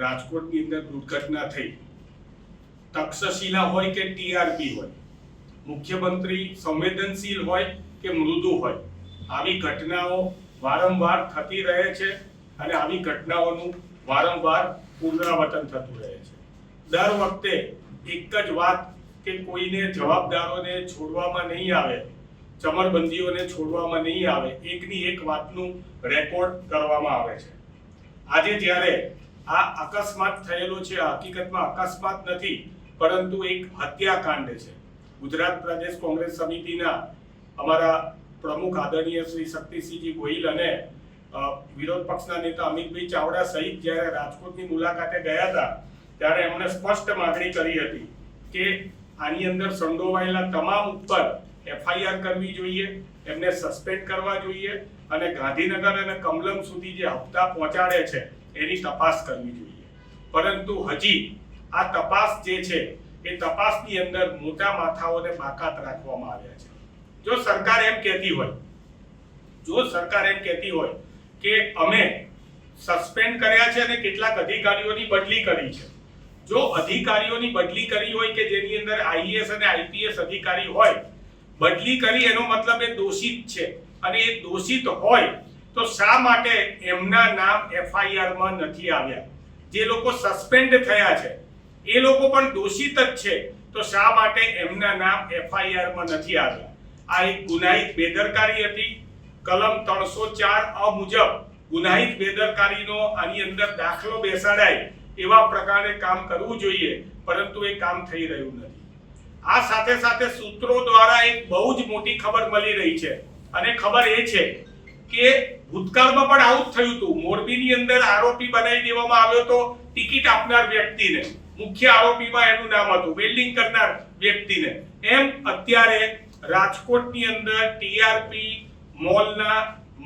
રાજકોટની અંદર દુર્ઘટના થઈ. તક્ષશિલા હોય કે ટીઆરપી હોય, મુખ્યમંત્રી સંવેદનશીલ હોય કે મૃદુ હોય, આવી ઘટનાઓ વારંવાર થતી રહે છે અને આવી ઘટનાઓનું વારંવાર પુનરાવર્તન થતું રહે છે. દર વખતે એક જ વાત કે કોઈને જવાબદારોને છોડવામાં નહીં આવે, ચમરબંધીઓને છોડવામાં નહીં આવે, એકની એક વાતનું રેકોર્ડ કરવામાં આવે છે. આજે જ્યારે આ અકસ્માત થયેલો છે. હકીકતમાં અકસ્માત નથી, પરંતુ એક હત્યાકાંડ છે. ગુજરાત પ્રદેશ કોંગ્રેસ સમિતિના અમારા પ્રમુખ આદરણીય શ્રી શક્તિસિંહજી ગોહિલ અને વિરોધ પક્ષના નેતા અમિતભાઈ ચાવડા સહિત જ્યારે રાજકોટની મુલાકાતે ગયા હતા, ત્યારે એમણે સ્પષ્ટ માગણી કરી હતી કે આની અંદર સંડોવાયેલા તમામ ઉપર એફઆઈઆર કરવી જોઈએ, એમને સસ્પેન્ડ કરવા જોઈએ અને ગાંધીનગર અને કમલમ સુધી જે હપ્તા પહોંચાડે છે એની તપાસ કરવી જોઈએ. પરંતુ હજી આ તપાસ જે છે, એ તપાસની અંદર મોટા માથાઓને બાકાત રાખવામાં આવ્યા છે. જો સરકાર એમ કહેતી હોય, જો સરકાર એમ કહેતી હોય કે અમે સસ્પેન્ડ કર્યા છે અને કેટલાક અધિકારીઓની બદલી કરી છે. જો અધિકારીઓની બદલી કરી હોય કે જેની અંદર આઈએએસ અને આઈપીએસ અધિકારી હોય, બદલી કરી એનો મતલબ એ દોષિત છે. અને એ દોષિત હોય તો શા માટે એમના નામ એફઆઈઆરમાં નથી આવ્યા? જે લોકો સસ્પેન્ડ થયા છે, એ લોકો પણ દોષિત જ છે. તો શા માટે એમના નામ એફઆઈઆરમાં નથી આવ્યા? આ એક ગુનાહિત બેદરકારી હતી. કલમ ત્રણસો ચાર અ મુજબ ગુનાહિત બેદરકારીનો આની અંદર દાખલો બેસાડાય એવા પ્રકારે કામ કરવું જોઈએ, પરંતુ એ કામ થઈ રહ્યું નથી. આ સાથે સાથે સૂત્રો દ્વારા એક બહુ જ મોટી ખબર મળી રહી છે. અને ખબર એ છે કે ભૂતકાળમાં પણ આવું જ થયું હતું. મોરબીની અંદર આરોપી બનાવી દેવામાં આવ્યો હતો. ટિકિટ આપનાર વ્યક્તિને. મુખ્ય આરોપીમાં એનું નામ હતું. વેલ્ડિંગ કરનાર વ્યક્તિને. એમ અત્યારે રાજકોટની અંદર ટીઆરપી મોલના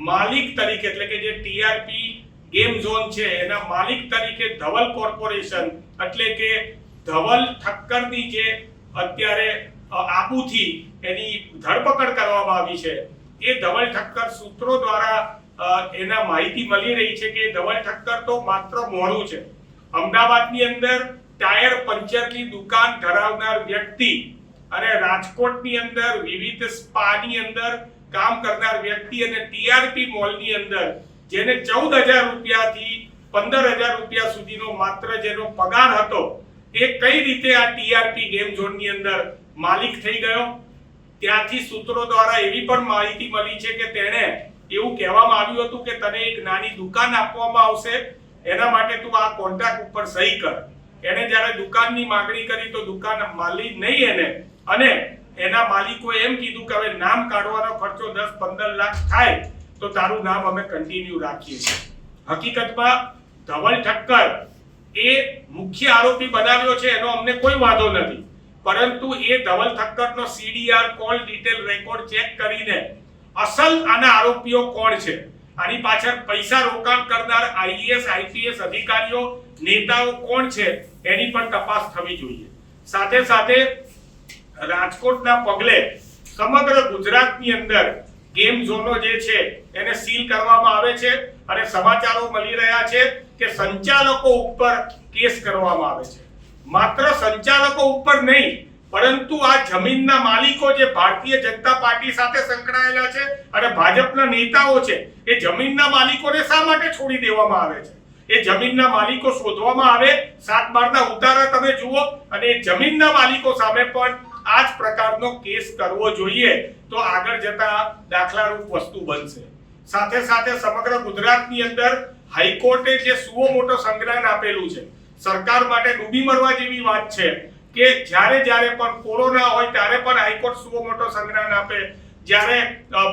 માલિક તરીકે, એટલે કે જે ટીઆરપી ગેમ ઝોન છે, એના માલિક તરીકે ધવલ કોર્પોરેશન, એટલે કે ધવલ ઠક્કરની જે અત્યારે આબુથી એની ધરપકડ કરવામાં આવી છે એ ધવલ ઠક્કર સૂત્રો દ્વારા એના માહિતી મળી રહી છે કે ધવલ ઠક્કર તો માત્ર મોડું છે. અમદાવાદની અંદર ટાયર પંચરની દુકાન ધરાવનાર વ્યક્તિ અને રાજકોટની અંદર વિવિધ સ્પાની અંદર કામ કરનાર વ્યક્તિ અને ટીઆરપી મોલની અંદર, જેને ચૌદ હજાર રૂપિયાથી પંદર હજાર રૂપિયા સુધીનો માત્ર જેનો પગાર હતો, એ કઈ રીતે આ ટીઆરપી ગેમ ઝોનની અંદર માલિક થઈ ગયો? ત્યાંથી સૂત્રો દ્વારા એવી પણ માહિતી મળી છે કે તેણે એવું કહેવામાં આવ્યું હતું કે તને એક નાની દુકાન આપવામાં આવશે, એના માટે તું આ કોન્ટ્રાક્ટ ઉપર સહી કર. એણે જ્યારે દુકાનની માંગણી કરી તો દુકાન માલી નહીં એને. અને એના માલિકોએ એમ કીધું કે હવે નામ કાઢવાનો ખર્ચો દસ પંદર લાખ થાય, તો તારું નામ અમે કન્ટિન્યુ રાખીએ છીએ. હકીકતમાં ધવલ ઠક્કર એ મુખ્ય આરોપી બનાવ્યો છે, એનો અમને કોઈ વાંધો નથી. પરંતુ એ Dhaval ઠક્કરનો CDR call detail record check કરીને અસલ આના આરોપીઓ કોણ છે? આની પાછળ પૈસા રોકાણ કરનાર આઈએએસ, આઈપીએસ અધિકારીઓ, નેતાઓ કોણ છે એની પણ તપાસ થવી જોઈએ. સાથે સાથે રાજકોટના પગલે સમગ્ર ગુજરાતની અંદર ગેમ ઝોનો જે છે એને સીલ કરવામાં આવે છે અને સમાચારો મળી રહ્યા છે કે સંચાલકો ઉપર કેસ કરવામાં આવે છે. માત્ર સંચાલકો ઉપર નહીં, પરંતુ આ જમીનના માલિકો જે ભારતીય જનતા પાર્ટી સાથે સંકળાયેલા છે અને ભાજપના નેતાઓ છે, એ જમીનના માલિકોને શા માટે છોડી દેવામાં આવે છે? એ જમીનના માલિકો શોધવામાં આવે, સાત બારના ઉતારા તમે જુઓ, અને એ જમીનના માલિકો સામે પણ આ જ પ્રકારનો કેસ કરવો જોઈએ, તો આગળ જતા દાખલારૂપ વસ્તુ બનશે. સાથે સાથે સમગ્ર ગુજરાતની અંદર હાઈકોર્ટે જે સુઓ મોટો સંજ્ઞાન આપેલું છે સરકાર માટે ડૂબી મરવા જેવી વાત છે કે જ્યારે જ્યારે પણ કોરોના હોય ત્યારે પણ હાઈકોર્ટ સુવો મોટો સંજ્ઞાન આપે. જ્યારે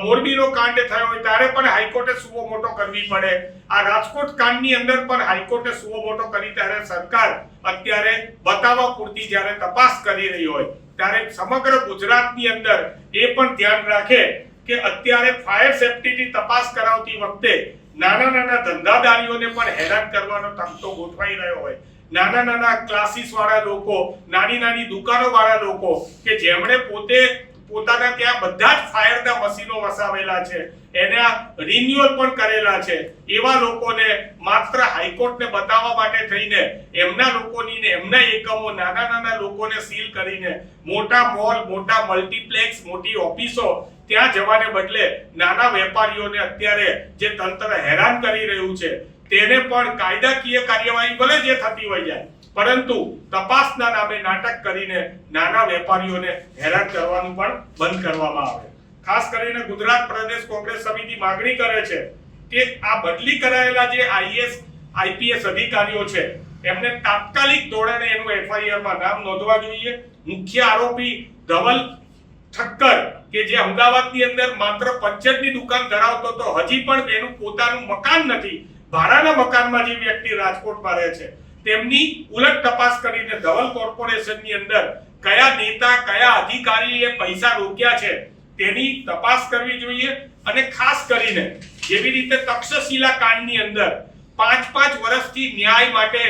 મોરબીનો કાંડ થયો હોય ત્યારે પણ હાઈકોર્ટે સુવો મોટો કરવી પડે. આ રાજકોટ કાંડની અંદર પણ હાઈકોર્ટે સુવો મોટો કરી ત્યારે સરકાર અત્યારે બતાવવા પૂરતી જ્યારે તપાસ કરી રહી હોય, ત્યારે સમગ્ર ગુજરાતની અંદર એ પણ ધ્યાન રાખે કે અત્યારે ફાયર સેફટીની તપાસ કરાવતી વખતે નાના નાના ધંધાદારીઓને પણ હેરાન કરવાનો તંતો ગોઠવાઈ રહ્યો હોય. નાના નાના ક્લાસીસ વાળા લોકો, નાની નાની દુકાનો વાળા લોકો, કે જેમણે પોતે પોતાના ત્યાં બધા જ ફાયરના મશીનો વસાવેલા છે, એના રિન્યુઅલ પણ કરેલા છે. એવા લોકોને માત્ર હાઈકોર્ટને બતાવવા માટે થઈને, એમના લોકોની ને એમના એકમો નાના નાના લોકોને સીલ કરીને, મોટા મોલ મોટા મલ્ટીપ્લેક્સ મોટી ઓફિસો ત્યાં જવાને બદલે નાના વેપારીઓને અત્યારે જે તંત્ર હેરાન કરી રહ્યું છે તેને પણ કાયદાકીય કાર્યવાહી ભલે જે થતી હોય જાય, પરંતુ તપાસના નામે નાટક કરીને નાના વેપારીઓને હેરાન કરવાનું પણ બંધ કરવામાં આવે. ખાસ કરીને ગુજરાત પ્રદેશ કોંગ્રેસ સમિતિ માગણી કરે છે કે આ બદલી કરાયેલા જે આઈએસ, આઈપીએસ અધિકારીઓ છે, એમને તાત્કાલિક ધોરણે એનું એફઆઈઆરમાં નામ નોંધવા જોઈએ. મુખ્ય આરોપી ધવલ ઠક્કર, કે જે અમદાવાદની અંદર માત્ર પંચરની દુકાન ધરાવતો તો હજી પણ એનું પોતાનું મકાન નથી. ભાડાના મકાનમાં જે વ્યક્તિ રાજકોટમાં રહે છે, તેમની ઉલટ તપાસ કરીને ધવલ કોર્પોરેશનની અંદર કયા નેતા, કયા અધિકારીએ પૈસા રોક્યા છે, તેની તપાસ કરવી જોઈએ અને ખાસ કરીને જેવી રીતે તક્ષશિલા કાંડની અંદર પાંચ પાંચ વર્ષથી ન્યાય માટે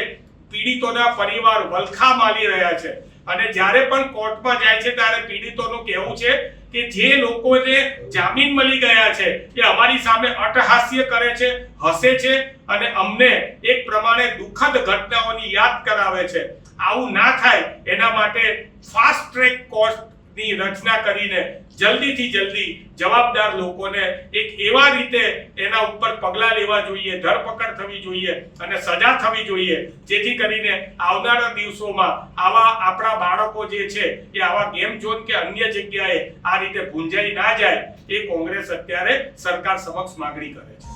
પીડિતોના પરિવાર વલખા માલી રહ્યા છે. અને જ્યારે પણ કોર્ટમાં જાય છે, ત્યારે પીડિતોનું કહેવું છે કે જે લોકોને જામીન મળી ગયા છે, એ અમારી સામે અટહાસ્ય કરે છે, હસે છે અને અમને એક પ્રમાણે દુઃખદ ઘટનાઓની યાદ કરાવે છે. આવું ના થાય, એના માટે ફાસ્ટ ટ્રેક કોર્ટની રચના કરીને જલ્દીથી જલ્દી જવાબદાર લોકોને એક એવા રીતે એના ઉપર પગલાં લેવા જોઈએ, ધરપકડ થવી જોઈએ અને સજા થવી જોઈએ, જેથી કરીને આવનારા દિવસોમાં આવા આપણા બાળકો જે છે, એ આવા ગેમ ઝોન કે અન્ય જગ્યાએ આ રીતે ભૂંજાઈ ના જાય, એ કોંગ્રેસ અત્યારે સરકાર સમક્ષ માગણી કરે છે.